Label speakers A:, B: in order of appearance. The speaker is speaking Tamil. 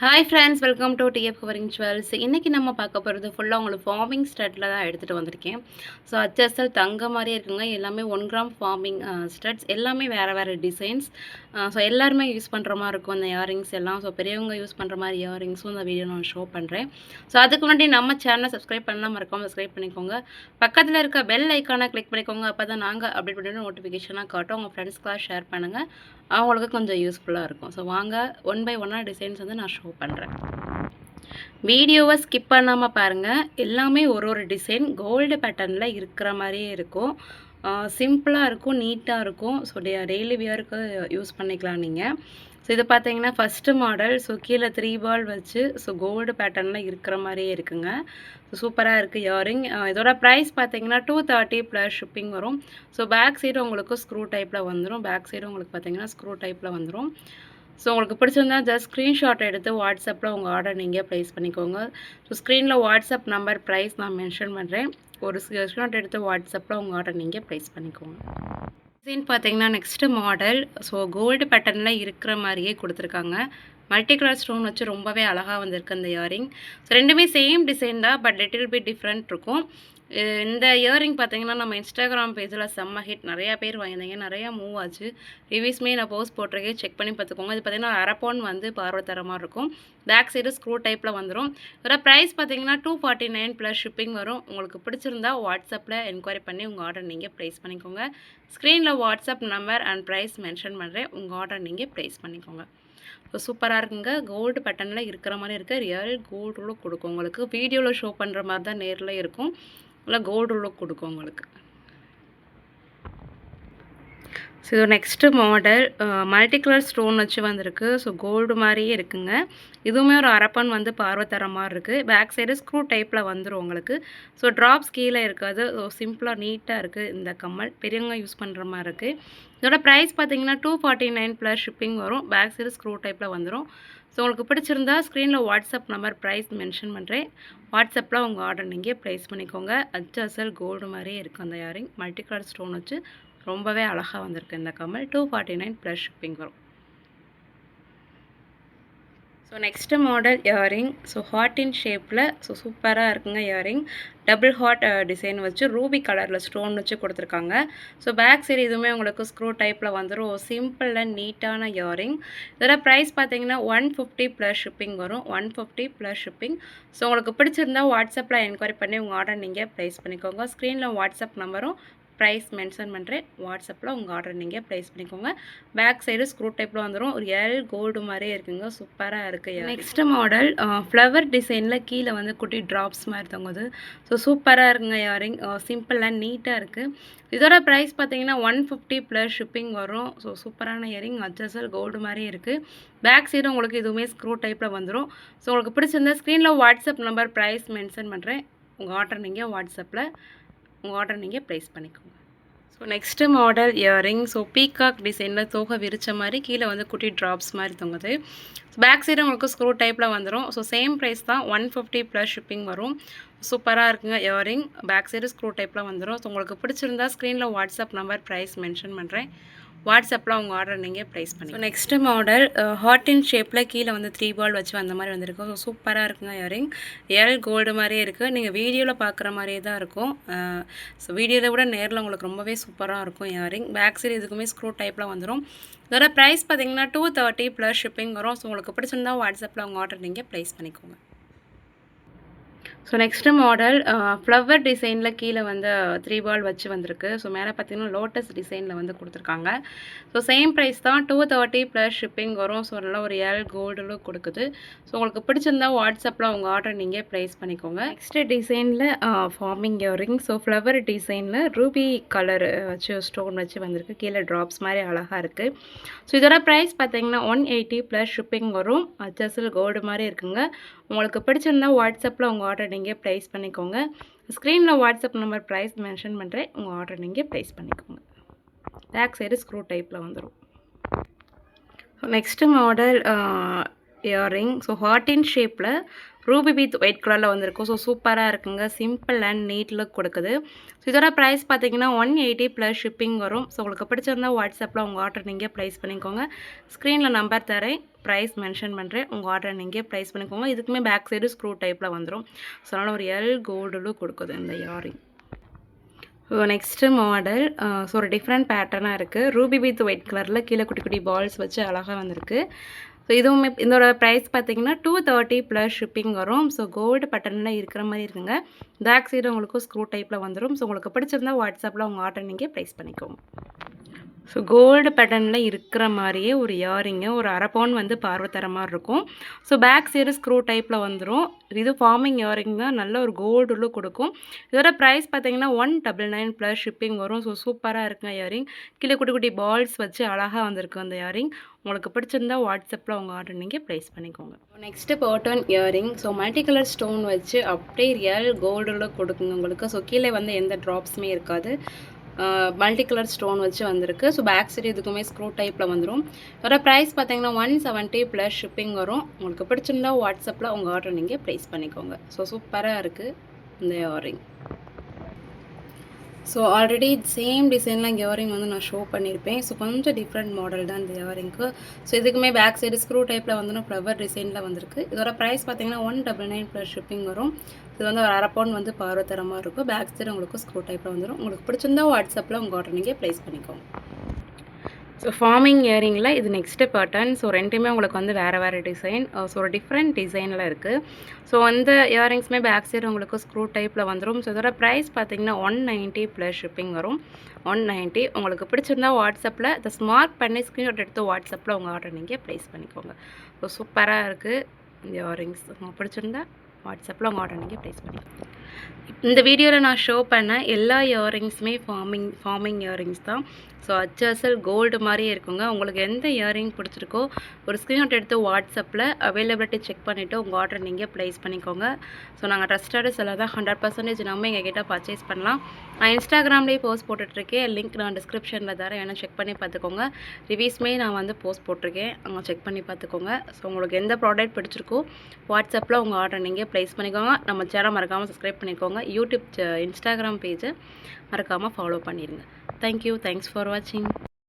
A: Hi friends welcome to TF covering jewels இன்றைக்கி நம்ம பார்க்க போகிறது ஃபுல்லாக உங்களுக்கு ஃபார்மிங் ஸ்டட்டில் தான் எடுத்துகிட்டு வந்திருக்கேன். ஸோ அச்சஸ்டல் தங்க மாதிரியே இருக்குங்க. எல்லாமே ஒன் கிராம் ஃபார்மிங் ஸ்டட்ஸ் எல்லாமே வேறு வேறு டிசைன்ஸ் ஸோ எல்லாருமே யூஸ் பண்ணுற மாதிரி இருக்கும். அந்த இயரிங்ஸ் எல்லாம். ஸோ பெரியவங்க யூஸ் பண்ணுற மாதிரி இயரிங்ஸும் இந்த வீடியோ நான் ஷோ பண்ணுறேன் ஸோ அதுக்கு முன்னாடி நம்ம சேனலை சப்ஸ்கிரைப் பண்ணலாம். மறக்காமல் சப்ஸ்கிரைப் பண்ணிக்கோங்க. பக்கத்தில் இருக்க பெல் ஐக்கானை கிளிக் பண்ணிக்கோங்க. அப்போ தான் நாங்கள் அப்டேட் பண்ணிட்டு நோட்டிஃபிகேஷனாக காட்டும். உங்கள் ஃப்ரெண்ட்ஸ்க்கெலாம் ஷேர் பண்ணுங்கள் அவங்களுக்கு கொஞ்சம் யூஸ்ஃபுல்லாக இருக்கும். ஸோ வாங்க ஒன் பை ஒன்னாக டிசைன்ஸ் வந்து நான் ஷோ பண்ணுறேன் வீடியோவை ஸ்கிப் பண்ணாமல் பாருங்கள் எல்லாமே ஒரு ஒரு டிசைன் கோல்டு பேட்டர்னில் இருக்கிற மாதிரியே இருக்கும். சிம்பிளாக இருக்கும் நீட்டாக இருக்கும். ஸோ டே டெய்லி வியருக்கு யூஸ் பண்ணிக்கலாம் நீங்கள் ஸோ இது பார்த்தீங்கன்னா ஃபஸ்ட்டு மாடல் ஸோ கீழே த்ரீ பால் வச்சு ஸோ கோல்டு பேட்டர்னில் இருக்கிற மாதிரியே இருக்குங்க. ஸோ சூப்பராக இருக்குது இயரிங் இதோட ப்ரைஸ் பார்த்தீங்கன்னா டூ தேர்ட்டி ப்ளஸ் ஷிப்பிங் வரும். ஸோ பேக் சைடு உங்களுக்கு ஸ்க்ரூ டைப்பில் வந்துடும் பேக் சைடு உங்களுக்கு பார்த்தீங்கன்னா ஸ்க்ரூ டைப்பில் வந்துடும் ஸோ உங்களுக்கு பிடிச்சிருந்தா ஜஸ்ட் ஸ்க்ரீன்ஷாட் எடுத்து வாட்ஸ்அப்பில் உங்கள் ஆர்டர் நீங்கள் ப்ளேஸ் பண்ணிக்கோங்க. ஸோ ஸ்க்ரீனில் வாட்ஸ்அப் நம்பர் ப்ரைஸ் நான் மென்ஷன் பண்ணுறேன் ஒரு ஸ்க்ரீன்ஷாட் எடுத்து வாட்ஸ்அப்பில் உங்கள் ஆர்டர் நீங்கள் ப்ளேஸ் பண்ணிக்கோங்க. டிசைன் பார்த்தீங்கன்னா நெக்ஸ்ட்டு மாடல் ஸோ கோல்டு பேட்டர்னில் இருக்கிற மாதிரியே கொடுத்துருக்காங்க. மல்டி கலர் ஸ்டோன் வச்சு ரொம்பவே அழகாக வந்திருக்கு அந்த இயரிங் ஸோ ரெண்டுமே சேம் டிசைன் தான் பட் லிட்டில் பிட் டிஃப்ரெண்ட் இருக்கும். இந்த இயரிங் பார்த்தீங்கன்னா நம்ம இன்ஸ்டாகிராம் பேஜில் செம்ம ஹிட் நிறையா பேர் வாங்கியிருந்தீங்க. நிறையா மூவ் ஆச்சு. ரிவ்யூஸ்மே நான் போஸ்ட் போட்டிருக்கேன். செக் பண்ணி பார்த்துக்கோங்க. இது பார்த்தீங்கன்னா வந்து பார்வை தர மாதிரி இருக்கும். பேக் சைடு ஸ்க்ரூ டைப்பில் வந்துடும் இதோட ப்ரைஸ் பார்த்தீங்கன்னா two forty nine plus shipping வரும். உங்களுக்கு பிடிச்சிருந்தா வாட்ஸ்அப்பில் என்கொயரி பண்ணி உங்கள் ஆர்டர் நீங்கள் ப்ளேஸ் பண்ணிக்கோங்க. ஸ்க்ரீனில் WhatsApp number and price mention பண்ணுறேன் உங்கள் ஆர்டர் நீங்கள் ப்ளேஸ் பண்ணிக்கோங்க. ஸோ சூப்பராக இருக்குங்க. கோல்டு பட்டனில் இருக்கிற மாதிரி இருக்க. ரியல் கோல்டு கொடுக்கும். உங்களுக்கு வீடியோவில் ஷோ பண்ணுற மாதிரி தான் நேரில் இருக்கும். நல்லா கோல்டு லுக் கொடுக்கும் உங்களுக்கு. So next model multi colour stone வச்சு வந்திருக்கு. ஸோ கோல்டு மாதிரியே இருக்குங்க. இதுவுமே ஒரு அரப்பன் வந்து பார்வைத்தர மாதிரி இருக்குது பேக் சைடு ஸ்க்ரூ டைப்பில் வந்துடும் உங்களுக்கு. ஸோ ட்ராப்ஸ் கீழே இருக்காது. ஸோ சிம்பிளாக நீட்டாக இருக்குது இந்த கம்மல். பெரியவங்க யூஸ் பண்ணுற மாதிரி இருக்குது இதோட ப்ரைஸ் பார்த்தீங்கன்னா two forty nine plus shipping வரும் பேக் சைடு ஸ்க்ரூ டைப்பில் வந்துடும் ஸோ உங்களுக்கு பிடிச்சிருந்தா ஸ்க்ரீனில் வாட்ஸ்அப் நம்பர் ப்ரைஸ் மென்ஷன் பண்ணுறேன் வாட்ஸ்அப்பில் உங்கள் ஆர்டர் நீங்கள் ப்ளேஸ் பண்ணிக்கோங்க. அச்சல் கோல்டு மாதிரியே இருக்கும் அந்த யாரிங் மல்டி கலர் ஸ்டோன் வச்சு ரொம்பவே அழகாக வந்திருக்கு இந்த கம்மல் two forty nine plus shipping வரும். So next model earring so ஹாட்டின் ஷேப்பில் ஸோ சூப்பராக இருக்குங்க இயரிங் டபுள் ஹார்ட் டிசைன் வச்சு ரூபி கலரில் ஸ்டோன் வச்சு கொடுத்துருக்காங்க. ஸோ பேக் சைடு இதுவுமே உங்களுக்கு ஸ்க்ரூ டைப்பில் வந்துடும் சிம்பிள் அண்ட் நீட்டான இயரிங் இதோட ப்ரைஸ் பார்த்தீங்கன்னா ஒன் ஃபிஃப்டி ப்ளஸ் ஷிப்பிங் வரும். One fifty plus shipping so உங்களுக்கு பிடிச்சிருந்தா வாட்ஸ்அப்பில் என்கொயரி பண்ணி உங்கள் ஆர்டர் நீங்கள் ப்ளேஸ் பண்ணிக்கோங்க. ஸ்க்ரீனில் வாட்ஸ்அப் நம்பரும் ப்ரைஸ் மென்ஷன் பண்ணுறேன் வாட்ஸ்அப்பில் உங்கள் ஆர்டர் நீங்கள் ப்ளேஸ் பண்ணிக்கோங்க. பேக் சைடு ஸ்க்ரூ டைப்பில் வந்துடும் ஒரு எல் கோல்டு மாதிரியே இருக்குங்க. சூப்பராக இருக்குது நெக்ஸ்ட் மாடல் ஃப்ளவர் டிசைனில் கீழே வந்து குட்டி ட்ராப்ஸ் மாதிரி தங்குது. ஸோ சூப்பராக இருக்குங்க இயரிங் சிம்பிளாக நீட்டாக இருக்குது இதோட ப்ரைஸ் பார்த்தீங்கன்னா ஒன் ஃபிஃப்டி ப்ளஸ் ஷிப்பிங் வரும். ஸோ சூப்பரான இயரிங் அட்ஜஸ்டல் கோல்டு மாதிரி இருக்குது பேக் சைடு உங்களுக்கு இதுவுமே ஸ்க்ரூ டைப்பில் வந்துடும் ஸோ உங்களுக்கு பிடிச்சிருந்தா ஸ்க்ரீனில் வாட்ஸ்அப் நம்பர் ப்ரைஸ் மென்ஷன் பண்ணுறேன் உங்கள் ஆர்டர் நீங்கள் வாட்ஸ்அப்பில் உங்கள் ஆர்டர் நீங்கள் ப்ளேஸ் பண்ணிக்கோங்க. So next model earring so peacock டிசைனில் தோகை விரிச்ச மாதிரி கீழே வந்து குட்டி ட்ராப்ஸ் மாதிரி தொங்குது. பேக் சைடு உங்களுக்கு ஸ்க்ரூ டைப்பில் வந்துடும் ஸோ சேம் ப்ரைஸ் தான் ஒன் ஃபிஃப்டி ப்ளஸ் ஷிப்பிங் வரும். சூப்பராக இருக்குங்க இயரிங் பேக் சைடு ஸ்க்ரூ டைப்பில் வந்துடும் ஸோ உங்களுக்கு பிடிச்சிருந்தா ஸ்க்ரீனில் வாட்ஸ்அப் நம்பர் ப்ரைஸ் மென்ஷன் பண்ணுறேன் வாட்ஸ்அப்பில் உங்கள் ஆர்டர் நீங்கள் ப்ளேஸ் பண்ணி so next model heart in ஷேப்பில் கீழே வந்து த்ரீ பால் வச்சு அந்த மாதிரி வந்திருக்கும். ஸோ சூப்பராக இருக்குங்க இயரிங் எல் கோல்டு மாதிரியே இருக்குது நீங்கள் வீடியோவில் பார்க்குற மாதிரியே தான் இருக்கும். ஸோ வீடியோவில் விட நேரில் உங்களுக்கு ரொம்பவே சூப்பராக இருக்கும் இயரிங் பேக் சைடு இதுக்குமே ஸ்க்ரூ டைப்பில் வந்துடும் இதோட ப்ரைஸ் பார்த்தீங்கன்னா டூ தேர்ட்டி ப்ளஸ் ஷிப்பிங் வரும். ஸோ உங்களுக்கு பிடிச்சிருந்தா வாட்ஸ்அப்பில் உங்கள் ஆர்டர் நீங்கள் ப்ளேஸ் பண்ணிக்கோங்க. ஸோ நெக்ஸ்ட்டு மாடல் ஃப்ளவர் டிசைனில் கீழே வந்து த்ரீ பால் வச்சு வந்திருக்கு. ஸோ மேலே பார்த்தீங்கன்னா லோட்டஸ் டிசைனில் வந்து கொடுத்துருக்காங்க. ஸோ சேம் ப்ரைஸ் தான் டூ தேர்ட்டி ப்ளஸ் ஷிப்பிங் வரும். ஸோ நல்லா ஒரு ஏழு கோல்டு லுக் கொடுக்குது. ஸோ உங்களுக்கு பிடிச்சிருந்தா வாட்ஸ்அப்பில் உங்கள் ஆர்டர் நீங்கள் ப்ளேஸ் பண்ணிக்கோங்க. நெக்ஸ்ட் டிசைனில் ஃபார்மிங் ரிங் ஸோ ஃப்ளவர் டிசைனில் ரூபி கலர் வச்சு ஸ்டோன் வச்சு வந்திருக்கு. கீழே ட்ராப்ஸ் மாதிரி அழகாக இருக்குது ஸோ இதோட ப்ரைஸ் பார்த்தீங்கன்னா ஒன் எயிட்டி ப்ளஸ் ஷிப்பிங் வரும். அச்சஸில் கோல்டு மாதிரி இருக்குங்க. உங்களுக்கு பிடிச்சிருந்தா வாட்ஸ்அப்பில் உங்கள் ஆர்டர் நீங்கள் ப்ளேஸ் பண்ணிக்கோங்க. ஸ்க்ரீனில் வாட்ஸ்அப் நம்பர் ப்ரைஸ் மென்ஷன் பண்ணுறேன் உங்கள் ஆர்டர் நீங்கள் ப்ளேஸ் பண்ணிக்கோங்க. பேக் சைடு ஸ்க்ரூ டைப்பில் வந்துடும் next model earring so heart in ஷேப்பில் ரூபி வித் ஒயிட் கலரில் வந்திருக்கும் ஸோ சூப்பராக இருக்குங்க. சிம்பிள் அண்ட் நீட் லுக் கொடுக்குது. ஸோ இதோட ப்ரைஸ் பார்த்தீங்கன்னா ஒன் எயிட்டி ப்ளஸ் ஷிப்பிங் வரும். ஸோ உங்களுக்கு பிடிச்சிருந்தா வாட்ஸ்அப்பில் உங்கள் ஆர்டர் நீங்கள் ப்ளேஸ் பண்ணிக்கோங்க. ஸ்க்ரீனில் நம்பர் தரேன். ப்ரைஸ் மென்ஷன் பண்ணுறேன் உங்கள் ஆர்டரை நீங்கள் ப்ரைஸ் பண்ணிக்கோங்க. இதுக்குமே பேக் சைடு ஸ்க்ரூ டைப்பில் வந்துடும் ஸோ அதனால் ஒரு எல் கோல்டு லுக் கொடுக்குது இந்த இயரிங் நெக்ஸ்ட்டு மாடல் ஸோ ஒரு டிஃப்ரெண்ட் பேட்டர்னாக இருக்குது ரூபி வித் ஒயிட் கலரில் கீழே குட்டி குட்டி பால்ஸ் வச்சு அழகாக வந்திருக்கு. ஸோ இதுவுமே இதோட ப்ரைஸ் பார்த்தீங்கன்னா டூ தேர்ட்டி ப்ளஸ் ஷிப்பிங் வரும். ஸோ கோல்டு பட்டனில் இருக்கிற மாதிரி இருக்குங்க. பேக் சைடு உங்களுக்கு ஸ்க்ரூ டைப்பில் வந்துடும் ஸோ உங்களுக்கு பிடிச்சிருந்தா வாட்ஸ்அப்பில் உங்கள் ஆர்டர் நீங்கள் ப்ரைஸ் பண்ணிக்கோங்க. ஸோ கோல்டு பேட்டர்னில் இருக்கிற மாதிரியே ஒரு இயரிங்கு ஒரு அரை பவுன் வந்து பார்வை தர மாதிரி இருக்கும். ஸோ பேக் சைடு ஸ்க்ரூ டைப்பில் வந்துடும் இது ஃபார்மிங் இயரிங் தான். நல்ல ஒரு கோல்டு லுக் கொடுக்கும். இதோட ப்ரைஸ் பார்த்தீங்கன்னா one double nine plus shipping வரும். ஸோ சூப்பராக இருக்குங்க இயரிங் கீழே குட்டி குட்டி பால்ஸ் வச்சு அழகாக வந்திருக்கு அந்த இயரிங் உங்களுக்கு பிடிச்சிருந்தா வாட்ஸ்அப்பில் உங்கள் ஆர்டர் நீங்கள் ப்ளேஸ் பண்ணிக்கோங்க. Next Burton earring so multi colour stone வச்சு அப்படியே ரியல் கோல்டில் கொடுக்குங்க உங்களுக்கு. ஸோ கீழே வந்து எந்த ட்ராப்ஸுமே இருக்காது. மல்டி கலர் ஸ்டோன் வச்சு வந்திருக்கு. ஸோ பேக் சைடு இதுக்குமே ஸ்க்ரூ டைப்பில் வந்துடும் வர ப்ரைஸ் பார்த்தீங்கன்னா ஒன் செவன்ட்டி ப்ளஸ் ஷிப்பிங் வரும். உங்களுக்கு பிடிச்சிருந்தா வாட்ஸ்அப்பில் உங்கள் ஆர்டர் நீங்கள் ப்ளேஸ் பண்ணிக்கோங்க. ஸோ சூப்பராக இருக்குது இந்த earring so already same design earring வந்து நான் ஷோ பண்ணியிருப்பேன் ஸோ கொஞ்சம் டிஃப்ரெண்ட் மாடல் தான் இந்த இயரிங்க்கு ஸோ இதுக்குமே பேக் சைடு ஸ்க்ரூ டைப்பில் வந்து ஃப்ளவர் டிசைனில் வந்திருக்கு. இதோட ப்ரைஸ் பார்த்தீங்கன்னா one double nine plus shipping வரும். இது வந்து ஒரு அரை பவுண்ட் வந்து பார்வத்தரமாக இருக்கும். பேக் சைடு உங்களுக்கு ஸ்க்ரூ டைப்பில் வந்துடும் உங்களுக்கு பிடிச்சிருந்தா வாட்ஸ்அப்பில் உங்கள் ஆர்டர் நீங்கள் ப்ளேஸ் பண்ணிக்கோங்க. ஸோ ஃபார்மிங் இயரிங்கில் இது நெக்ஸ்ட்டு பேட்டர்ன் ஸோ ரெண்டுமே உங்களுக்கு வந்து வேறு வேறு டிசைன் ஸோ ஒரு டிஃப்ரெண்ட் டிசைனில் இருக்குது ஸோ அந்த இயரிங்ஸுமே பேக் சைடு உங்களுக்கு ஸ்க்ரூ டைப்பில் வந்துடும் ஸோ இதோட ப்ரைஸ் பார்த்தீங்கன்னா ஒன் நைன்ட்டி ப்ளஸ் ஷிப்பிங் வரும். ஒன் நைன்ட்டி உங்களுக்கு பிடிச்சிருந்தா வாட்ஸ்அப்பில் இதை ஸ்மார்ட் பண்ணி ஸ்க்ரீன்ஷாட் எடுத்து வாட்ஸ்அப்பில் உங்கள் ஆர்டர் நீங்கள் ப்ளேஸ் பண்ணிக்கோங்க. ஸோ சூப்பராக இருக்குது இந்த இயரிங்ஸ் உங்களுக்கு பிடிச்சிருந்தா வாட்ஸ்அப்பில் உங்கள் ஆர்டர் நீங்கள் ப்ளேஸ் பண்ணிக்கோங்க. இந்த வீடியோவில் நான் ஷோ பண்ண எல்லா இயரிங்ஸுமே ஃபார்மிங் ஃபார்மிங் இயரிங்ஸ் தான். ஸோ அச்சசல் கோல்டு மாதிரியே இருக்குங்க. உங்களுக்கு எந்த இயரிங் பிடிச்சிருக்கோ ஒரு ஸ்க்ரீன்ஷாட் எடுத்து வாட்ஸ்அப்பில் அவைலபிலிட்டி செக் பண்ணிவிட்டு உங்கள் ஆர்டர் நீங்கள் ப்ளேஸ் பண்ணிக்கோங்க. ஸோ நாங்கள் ட்ரஸ்டட் செல்லாக தான். ஹண்ட்ரட் பர்சன்டேஜ் நம்ம எங்கள் கிட்டே பர்ச்சேஸ் பண்ணலாம். நான் இன்ஸ்டாகிராம்லேயே போஸ்ட் போட்டுட்ருக்கேன். லிங்க் நான் டிஸ்கிரிப்ஷனில் தரேன். வேணால் செக் பண்ணி பார்த்துக்கோங்க. ரிவ்யூஸ்மே நான் வந்து போஸ்ட் போட்டிருக்கேன். அங்கே செக் பண்ணி பார்த்துக்கோங்க. ஸோ உங்களுக்கு எந்த ப்ராடக்ட் பிடிச்சிருக்கோ வாட்ஸ்அப்பில் உங்கள் ஆர்டர் நீங்கள் ப்ளேஸ் பண்ணிக்கோங்க. நம்ம சேனல் மறக்காமல் சப்ஸ்கிரைப் பண்ணிக்கோங்க. யூடியூப் இன்ஸ்டாகிராம் பேஜை மறக்காமல் ஃபாலோ பண்ணிடுங்க தேங்க்யூ தேங்க்ஸ் ஃபார் வாட்சிங்